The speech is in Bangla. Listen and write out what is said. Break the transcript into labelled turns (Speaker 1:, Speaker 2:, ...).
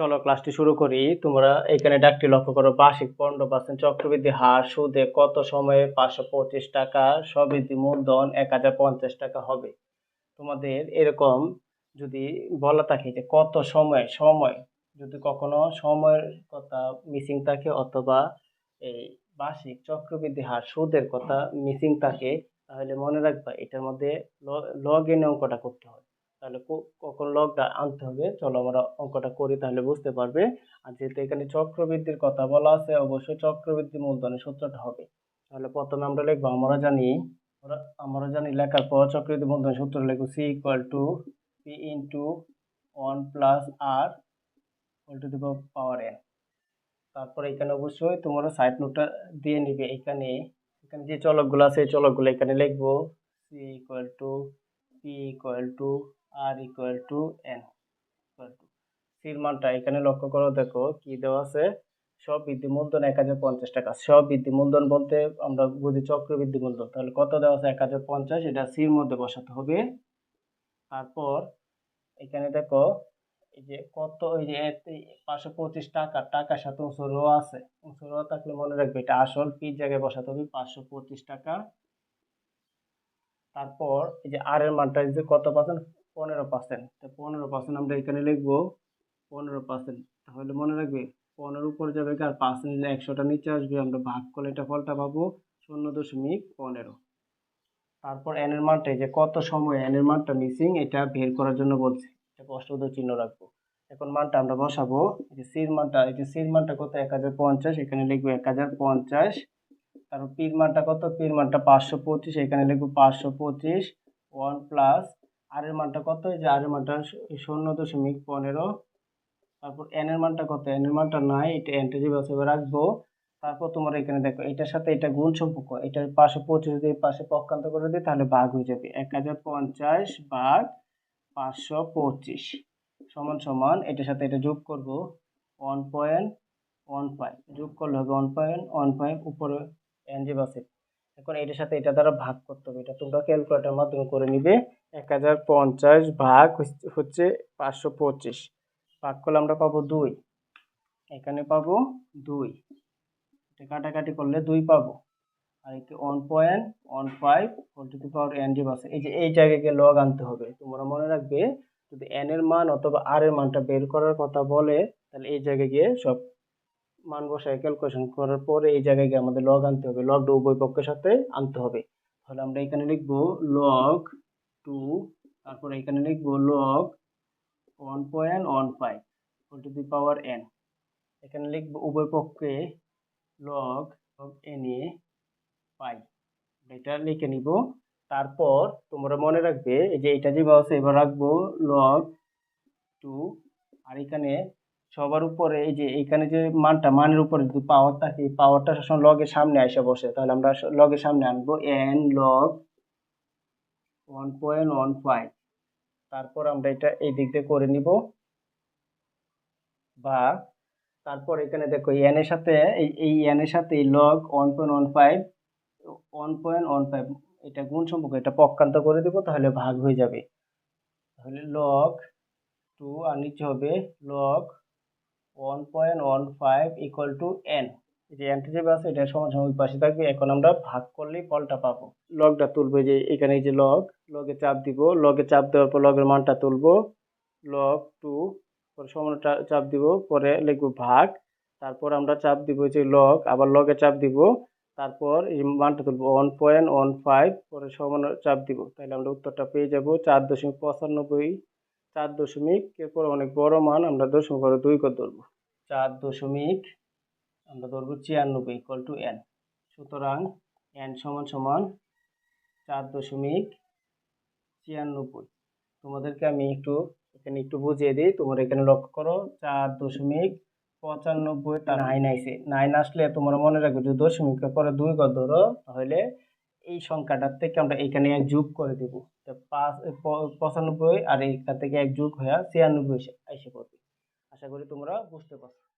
Speaker 1: চলো ক্লাসটি শুরু করি। তোমরা এখানে ডাকটি লক্ষ্য করো। বার্ষিক পনেরো পার্সেন্ট চক্রবৃদ্ধি হার, সুদে কত সময়ে পাঁচশো পঁচিশ টাকা সবৃদ্ধি মূলধন এক হাজার পঞ্চাশ টাকা হবে। তোমাদের এরকম যদি বলা থাকে যে কত সময় সময় যদি কখনো সময়ের কথা মিসিং থাকে অথবা এই বার্ষিক চক্রবৃদ্ধি হার, সুদের কথা মিসিং থাকে, তাহলে মনে রাখবা এটার মধ্যে লগ ইন অঙ্কটা করতে হবে। তাহলে কখন লগটা আনতে হবে? চলো আমরা অঙ্কটা করি তাহলে বুঝতে পারবে। আর যেহেতু এখানে চক্রবৃদ্ধির কথা বলা আছে, অবশ্যই চক্রবৃদ্ধি মূলধনের সূত্রটা হবে। তাহলে প্রথমে আমরা লিখব, আমরা জানি আমরা জানি লেখার পর চক্রবৃদ্ধি মূলধনের সূত্র লিখব C equal to P into one plus R equal to the power N তারপরে এখানে অবশ্যই তোমরা সাইড নোটটা দিয়ে নিবে। এখানে এখানে যে চলকগুলো আছে চলকগুলো এখানে লিখব C equal to P equal to R equal to N equal to সির মানটা এখানে লক্ষ্য করো, দেখো কি দেওয়া আছে? সব বৃদ্ধি মূলধন এক হাজার পঞ্চাশ টাকা। সব বৃদ্ধি মূলধন বলতে আমরা বুঝি চক্রবৃদ্ধি মূলধন তাহলে কত দেওয়া আছে? এক হাজার পঞ্চাশ, এটা সির মধ্যে বসাতে হবে। তারপর এখানে দেখো, এই যে কত, এই যে পাঁচশো পঁচিশ টাকা, টাকার সাথে উঁচু রো আছে। উঁচু রো থাকলে মনে রাখবে এটা আসল পির জায়গায় বসাতে হবে, পাঁচশো পঁচিশ টাকা। তারপর এই যে আর এর মানটা যে কত পার্সেন্ট পনেরো পার্সেন্ট তো পনেরো পার্সেন্ট আমরা এখানে লিখব পনেরো পার্সেন্ট তাহলে মনে রাখবে, পনেরো উপরে যাবে আর পার্সেন্ট একশোটা নিচে আসবে। আমরা ভাগ করলে এটা ফলটা পাবো শূন্য দশমিক পনেরো। তারপর এন এর মানটা যে কত সময় এন এর মানটা মিসিং এটা বের করার জন্য বলছি। এটা প্রশ্নবোধক চিহ্ন রাখব। এখন মানটা আমরা বসাবো। এই যে সির মানটা, এই যে সির মানটা কত? এক হাজার পঞ্চাশ। এখানে লিখব এক হাজার পঞ্চাশ। তারপর পির মানটা কত? পির মানটা পাঁচশো পঁচিশ। এখানে লিখব পাঁচশো পঁচিশ। ওয়ান প্লাস আর এর মানটা কত? এই যে আর এর মানটা শূন্য দশমিক পনেরো। তারপর এন এর মানটা কত? এন এর মানটা নাই এটা এনটা যে হিসেবে রাখব, তারপর তোমার এখানে দেখো, এটার সাথে এটা গুণ সম্পর্ক, এটার পাশে পঁচিশ দিয়ে পাশে পক্ষান্ত করে দিই, তাহলে ভাগ হয়ে যাবে। এক হাজার পঞ্চাশ ভাগ পাঁচশো পঁচিশ সমান সমান, এটার সাথে এটা যোগ করব ওয়ান পয়েন্ট ওয়ান ফাইভ যোগ করলে হবে ওয়ান পয়েন্ট ওয়ান ফাইভ উপরে এন যে বাসে এখন এটার সাথে এটা দ্বারা ভাগ করতে হবে, এটা তোমরা ক্যালকুলেটার মাধ্যমে করে নিবে। এক হাজার পঞ্চাশ ভাগ হচ্ছে- পাঁচশো পঁচিশ। ভাগ করলে আমরা পাবো দুই। এখানে পাবো দুই। এটা কাটাকাটি করলে দুই পাবো। আর এতে one point one five four to the power N যে বাসে এই যে, এই জায়গায় গিয়ে লগ আনতে হবে। তোমরা মনে রাখবে, যদি এন এর মান অথবা আর এর মানটা বের করার কথা বলে, তাহলে এই জায়গায় গিয়ে সব মান বসায় ক্যালকুলেশন করার পরে এই জায়গায় গিয়ে আমাদের লগ আনতে হবে। লগটা উভয় পক্ষের সাথে আনতে হবে। তাহলে আমরা এখানে লিখব লগ টু তারপরে এখানে লিখব log one point one five to the power N এখানে লিখব উভয় পক্ষে লগ লগ এন এ পাই এটা লিখে নিব। তারপর তোমরা মনে রাখবে, এই যে এটা যে আছে এবার রাখব লগ টু আর এখানে সবার উপরে, এই যে এখানে যে মানটা, মানের উপরে যদি পাওয়ার থাকে পাওয়ারটা সবসময় লগের সামনে এসে বসে। তাহলে আমরা লগের সামনে আনব N log one point one five তারপর আমরা এটা এই দিক দিয়ে করে নিব। বা তারপর এখানে দেখো এন এর সাথে, এই এন এর সাথে log one point one five one point one five এটা গুণ সম্পর্ক, এটা পক্ষান্ত করে দেবো, তাহলে ভাগ হয়ে যাবে। তাহলে লগ টু আর নিচে হবে log one point one five to N যে যে আছে এটা সমান সমান পাশে থাকবে। এখন আমরা ভাগ করলেই ফলটা পাবো। লগটা তুলবো যে এখানে যে লগ লগে চাপ দিব। লগে চাপ দেওয়ার পর লগের মানটা তুলবো। লগ টু পরে সমান চাপ দিব পরে লিখব ভাগ। তারপর আমরা চাপ দিব যে লগ আবার লগে চাপ দিব। তারপর এই মানটা তুলবো ওয়ান পয়েন্ট ওয়ান ফাইভ পরে সমান চাপ দিব। তাহলে আমরা উত্তরটা পেয়ে যাব চার দশমিক পঁচানব্বই চার দশমিক এরপর অনেক বড় মান আমরা দশমিক দুই করে ধরবো। চার দশমিক আমরা ধরবো ছিয়ানব্বই ইকুয়াল টু এন সুতরাং এন সমান সমান চার দশমিক ছিয়ানব্বই। তোমাদেরকে আমি একটু, এখানে একটু বুঝিয়ে দিই। তোমরা এখানে লক্ষ্য করো, চার দশমিক পঁচানব্বই তার নাইন আইসে নাইন আসলে তোমরা মনে রাখবে যদি দশমিকের পরে দুই ঘর ধরো, তাহলে এই সংখ্যাটার থেকে আমরা এখানে এক যোগ করে দেবো। তো পাঁচ পঁচানব্বই আর এখান থেকে এক যোগ হয়ে ছিয়ানব্বই এসে পড়বে। আশা করি তোমরা বুঝতে পারছ।